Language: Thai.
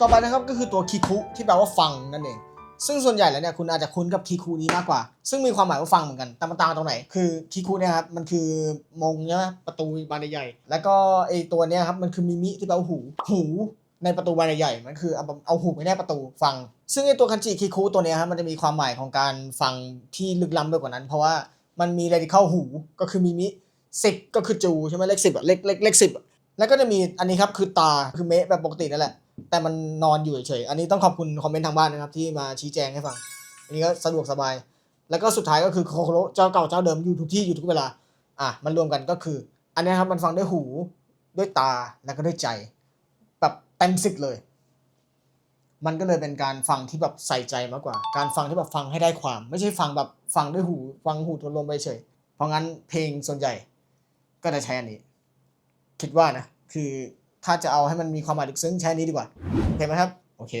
ต่อไปนะครับก็คือตัวคิคุที่แปลว่าฟังนั่นเอง ซึ่งส่วนใหญ่แล้วเนี่ยคุณอาจจะคุ้นกับคิคุนี้มากกว่า ซึ่งมีความหมายว่าฟังเหมือนกัน แต่มันต่างตรงไหน คือคิคุเนี่ยครับมันคือมงใช่ไหมประตูบานใหญ่ แล้วก็ไอตัวเนี้ยครับมันคือมิมิที่แปลว่าหู หูในประตูบานใหญ่ มันคือเอาเอาหูไปแนบประตูฟัง ซึ่งไอตัวคันจิคิคุตัวเนี้ยครับมันจะมีความหมายของการฟังที่ลึกล้ำไปกว่านั้น เพราะว่ามันมี radical หูก็คือมิมิสิบก็คือจูใช่ไหมเลขสิบอะเลขเลขเลขสิบแล้วก็จะมีอันนี้ครับคือตาคือเมะแบบปกตินั่นแหละ แต่มันนอนอยู่เฉยๆ อันนี้ต้องขอบคุณคอมเมนต์ทางบ้านนะครับที่มาชี้แจงให้ฟัง อันนี้ก็สะดวกสบาย แล้วก็สุดท้ายก็คือโคโคโรเจ้าเก่าเจ้าเดิมอยู่ทุกที่อยู่ทุกเวลา อะมันรวมกันก็คือ อันนี้ครับมันฟังด้วยหูด้วยตาแล้วก็ด้วยใจแบบเต็มสิบเลย มันก็เลยเป็นการฟังที่แบบใส่ใจมากกว่า การฟังที่แบบฟังให้ได้ความ ไม่ใช่ฟังแบบฟังด้วยหู ฟังหูทวนลมไปเฉย เพราะงั้นเพลงส่วนใหญ่ ก็จะใช้อันนี้ คิดว่านะคือ ถ้าจะเอาให้มันมีความหมายลึกซึ้งใช้อันนี้ดีกว่าโอเคไหมครับ โอเค